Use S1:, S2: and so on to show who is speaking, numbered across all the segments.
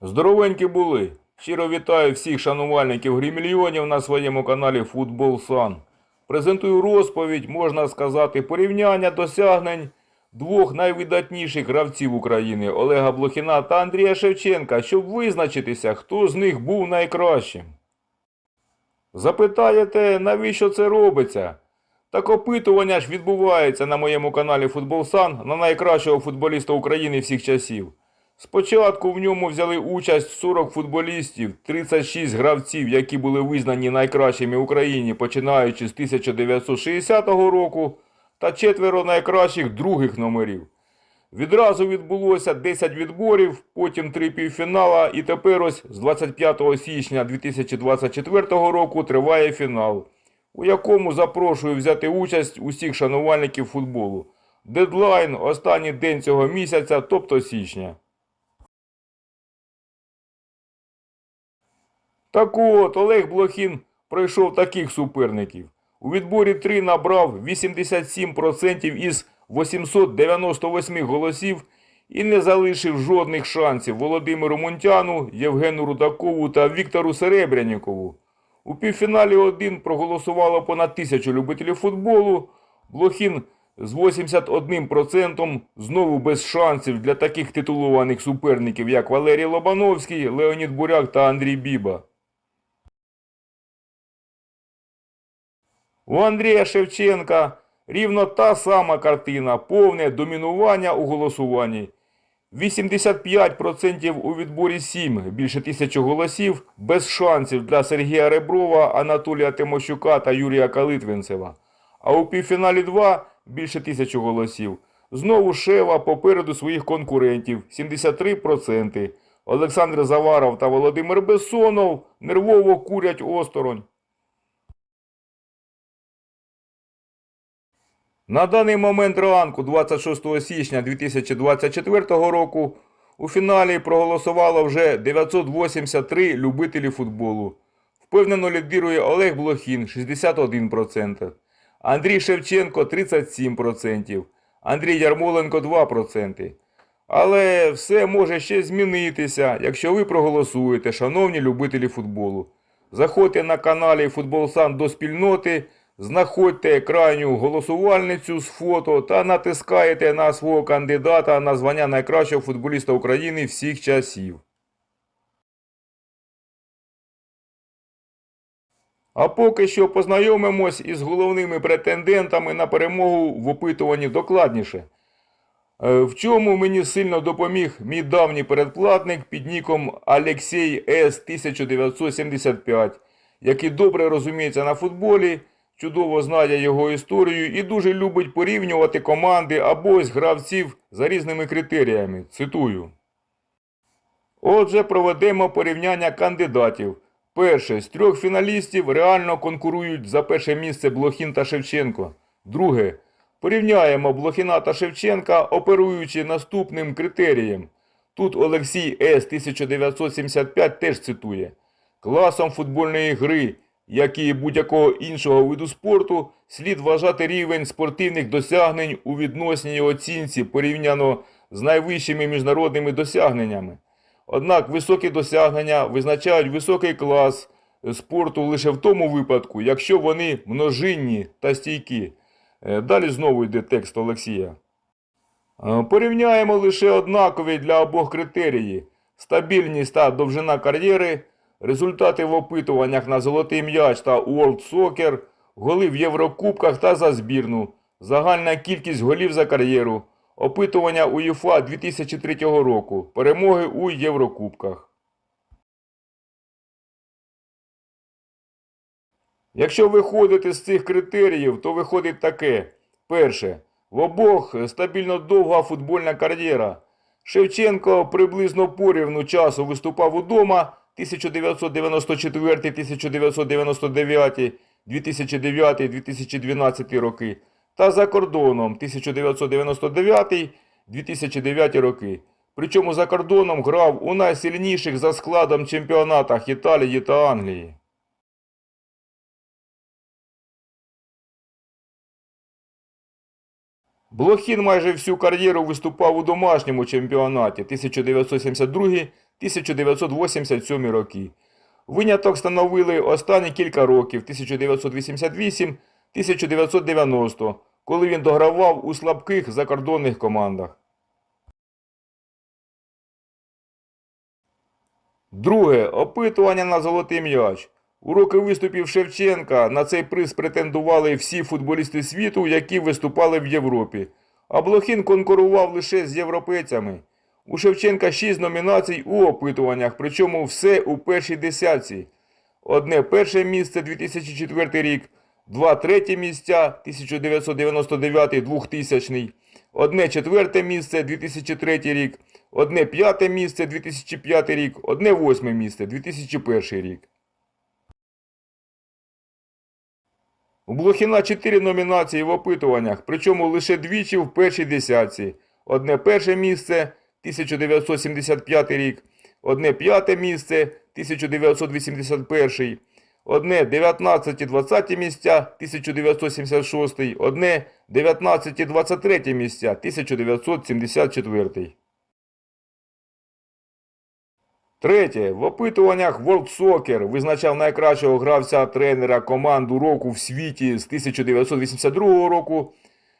S1: Здоровенькі були. Щиро вітаю всіх шанувальників грі мільйонів на своєму каналі Футбол Сан. Презентую розповідь, можна сказати, порівняння досягнень двох найвидатніших гравців України Олега Блохіна та Андрія Шевченка, щоб визначитися, хто з них був найкращим. Запитаєте, навіщо це робиться? Так опитування ж відбувається на моєму каналі Футбол Сан на найкращого футболіста України всіх часів. Спочатку в ньому взяли участь 40 футболістів, 36 гравців, які були визнані найкращими в Україні починаючи з 1960 року, та четверо найкращих других номерів. Відразу відбулося 10 відборів, потім 3 півфінала, і тепер ось з 25 січня 2024 року триває фінал, у якому запрошую взяти участь усіх шанувальників футболу. Дедлайн останній день цього місяця, тобто січня. Так от, Олег Блохін пройшов таких суперників. У відборі 3 набрав 87% із 898 голосів і не залишив жодних шансів Володимиру Мунтяну, Євгену Рудакову та Віктору Серебрянікову. У півфіналі 1 проголосувало понад тисячу любителів футболу. Блохін з 81% знову без шансів для таких титулованих суперників, як Валерій Лобановський, Леонід Буряк та Андрій Біба. У Андрія Шевченка рівно та сама картина, повне домінування у голосуванні. 85% у відборі 7, більше тисячі голосів, без шансів для Сергія Реброва, Анатолія Тимощука та Юрія Калитвинцева. А у півфіналі 2 більше тисячі голосів. Знову Шева попереду своїх конкурентів 73%. Олександр Заваров та Володимир Бессонов нервово курять осторонь. На даний момент ранку, 26 січня 2024 року, у фіналі проголосувало вже 983 любителі футболу. Впевнено лідирує Олег Блохін 61%, Андрій Шевченко 37%, Андрій Ярмоленко 2%. Але все може ще змінитися, якщо ви проголосуєте, шановні любителі футболу. Заходьте на каналі Футболсан до спільноти, знаходьте крайню голосувальницю з фото та натискаєте на свого кандидата на звання найкращого футболіста України всіх часів. А поки що познайомимось із головними претендентами на перемогу в опитуванні докладніше. Е, В чому мені сильно допоміг мій давній передплатник під ніком Алексій С 1975, який добре розуміється на футболі, чудово знає його історію і дуже любить порівнювати команди або ось гравців за різними критеріями. Цитую. Отже, проведемо порівняння кандидатів. Перше, з трьох фіналістів реально конкурують за перше місце Блохін та Шевченко. Друге, порівняємо Блохіна та Шевченка, оперуючи наступним критерієм. Тут Олексій С. 1975 теж цитує. Класом футбольної гри, як і будь-якого іншого виду спорту, слід вважати рівень спортивних досягнень у відносній оцінці порівняно з найвищими міжнародними досягненнями. Однак високі досягнення визначають високий клас спорту лише в тому випадку, якщо вони множинні та стійкі. Е, Далі знову йде текст Олексія. Е, Порівняємо лише однакові для обох критерії: стабільність та довжина кар'єри, результати в опитуваннях на золотий м'яч та World Soccer, голи в Єврокубках та за збірну, загальна кількість голів за кар'єру, опитування УЄФА 2003 року, перемоги у Єврокубках. Якщо виходити з цих критеріїв, то виходить таке. Перше. В обох стабільно довга футбольна кар'єра. Шевченко приблизно порівну часу виступав удома 1994-1999, 2009-2012 роки та за кордоном 1999-2009 роки. Причому за кордоном грав у найсильніших за складом чемпіонатах Італії та Англії. Блохін майже всю кар'єру виступав у домашньому чемпіонаті 1987 роки. Виняток становили останні кілька років 1988-1990, коли він догравав у слабких закордонних командах. Друге. Опитування на золотий м'яч. У роки виступів Шевченка на цей приз претендували всі футболісти світу, які виступали в Європі. А Блохін конкурував лише з європейцями. У Шевченка 6 номінацій у опитуваннях, причому все у першій десятці. Одне перше місце 2004 рік, два треті місця 1999-2000, одне четверте місце 2003 рік, одне п'яте місце 2005 рік, одне восьме місце 2001 рік. У Блохіна 4 номінації в опитуваннях, причому лише двічі в першій десятці. Одне перше місце 1975 рік, одне п'яте місце 1981, одне 19-20 місця 1976, одне 19-23 місця 1974. Третє. В опитуваннях World Soccer визначав найкращого гравця-тренера команду року в світі з 1982 року.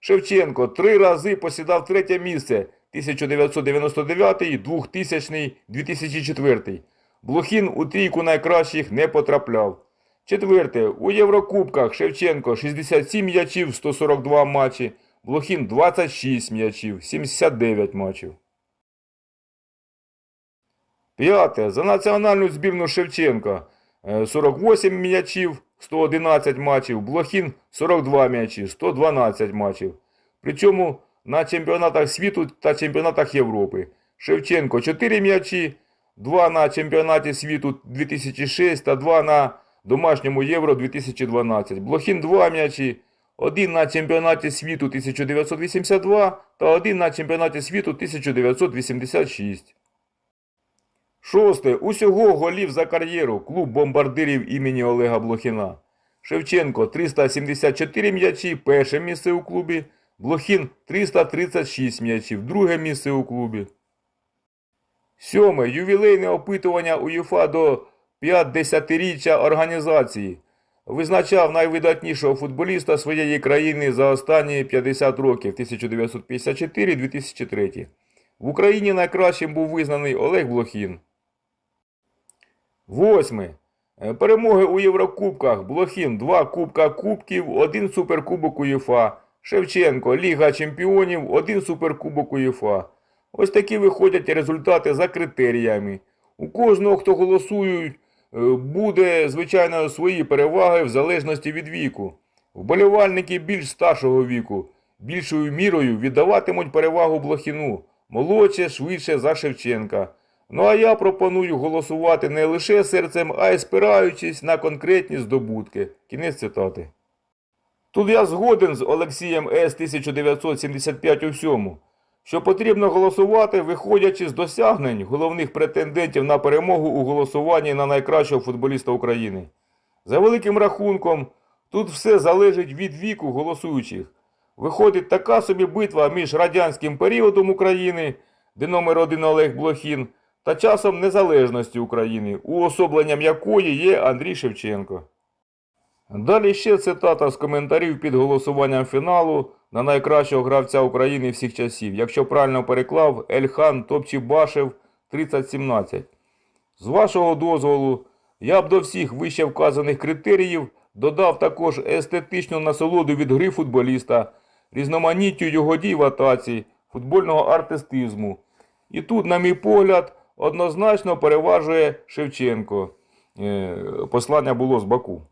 S1: Шевченко три рази посідав третє місце 1999, 2000, 2004. Блохін у трійку найкращих не потрапляв. Четверте. У Єврокубках Шевченко 67 м'ячів, 142 матчі. Блохін 26 м'ячів, 79 матчів. П'яте. За національну збірну Шевченка е, 48 м'ячів, 111 матчів. Блохін 42 м'ячі, 112 матчів. Причому на чемпіонатах світу та чемпіонатах Європи. Шевченко 4 м'ячі, 2 на чемпіонаті світу 2006 та 2 на домашньому Євро 2012. Блохін 2 м'ячі, 1 на чемпіонаті світу 1982 та 1 на чемпіонаті світу 1986. Шосте. Усього голів за кар'єру. Клуб бомбардирів імені Олега Блохіна. Шевченко 374 м'ячі, перше місце у клубі. Блохін 336 м'ячів, друге місце у клубі. Сьоме. Ювілейне опитування УЄФА до 50-річчя організації. Визначав найвидатнішого футболіста своєї країни за останні 50 років 1954-2003. В Україні найкращим був визнаний Олег Блохін. Восьме. Перемоги у Єврокубках. Блохін 2 Кубка Кубків, 1 Суперкубок УЄФА. Шевченко Ліга Чемпіонів, 1 Суперкубок УЄФА. Ось такі виходять результати за критеріями. У кожного, хто голосують, е, буде, звичайно, свої переваги в залежності від віку. Вболівальники більш старшого віку, більшою мірою віддаватимуть перевагу Блохіну, молодше, швидше за Шевченка. Ну а я пропоную голосувати не лише серцем, а й спираючись на конкретні здобутки. Кінець цитати. Тут я згоден з Олексієм С. 1975 у всьому, що потрібно голосувати, виходячи з досягнень головних претендентів на перемогу у голосуванні на найкращого футболіста України. За великим рахунком, тут все залежить від віку голосуючих. Виходить така собі битва між радянським періодом України, де номер один Олег Блохін, та часом незалежності України, уособленням якої є Андрій Шевченко. Далі ще цитата з коментарів під голосуванням фіналу на найкращого гравця України всіх часів. Якщо правильно переклав, Ельхан Топчібашев 3017. З вашого дозволу, я б до всіх вище вказаних критеріїв додав також естетичну насолоду від гри футболіста, різноманіттю його дій в атаці, футбольного артистизму. І тут, на мій погляд, однозначно переважує Шевченко. Е, Послання було з Баку.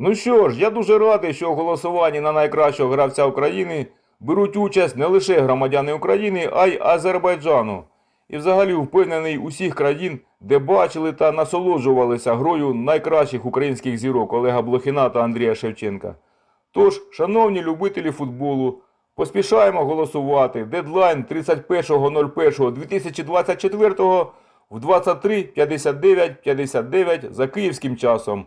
S1: Ну що ж, я дуже радий, що у голосуванні на найкращого гравця України беруть участь не лише громадяни України, а й Азербайджану. І взагалі впевнений усіх країн, де бачили та насолоджувалися грою найкращих українських зірок Олега Блохіна та Андрія Шевченка. Тож, шановні любителі футболу, поспішаємо голосувати. Дедлайн 31.01.2024 в 23.59.59 за київським часом.